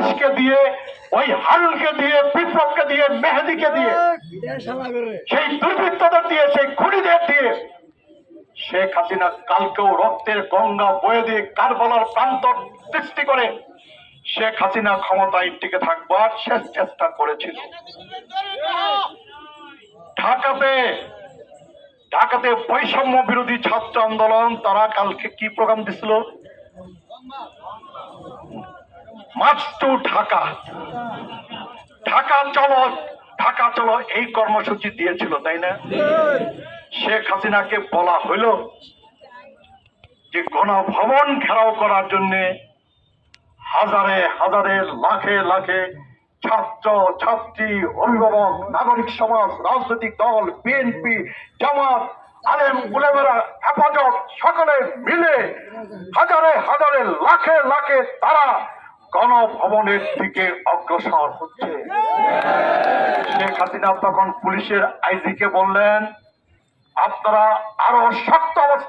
পুলিশকে দিয়ে, ওই হারুনকে দিয়ে, বিপ্লবকে দিয়ে, মেহেদিকে দিয়ে, সেই দুর্বৃত্তদের দিয়ে, সেই খুনিদের দিয়ে, শেখ হাসিনা কালকেও রক্তের গঙ্গা বয়ে দিয়ে কারবালার প্রান্ত সৃষ্টি করে শেখ হাসিনা ক্ষমতায় টিকে থাকবার শেষ চেষ্টা করেছিল। ঢাকাতে ঢাকাতে বৈষম্য বিরোধী ছাত্র আন্দোলন, তারা কালকে কি প্রোগ্রাম দিছিল? টু ঢাকা। ঢাকা চলো ঢাকা চলো, এই কর্মসূচি দিয়েছিল, তাই না? শেখ হাসিনাকে বলা হইল যে, গণভবন ঘেরাও করার জন্য হাজারে হাজারে, লাখে লাখে ছাত্র, ছাত্রী, অভিভাবক, নাগরিক সমাজ, রাজনৈতিক দল, বিএনপি, জামাত, আলেম, উলেমেরা, হেফাজত, সকলে মিলে হাজারে হাজারে, লাখে লাখে তারা গণভবনের দিকে অগ্রসর হচ্ছে। শেখ হাসিনা তখন পুলিশের আইজিকে বললেন আপনারা আরও শক্ত অবস্থা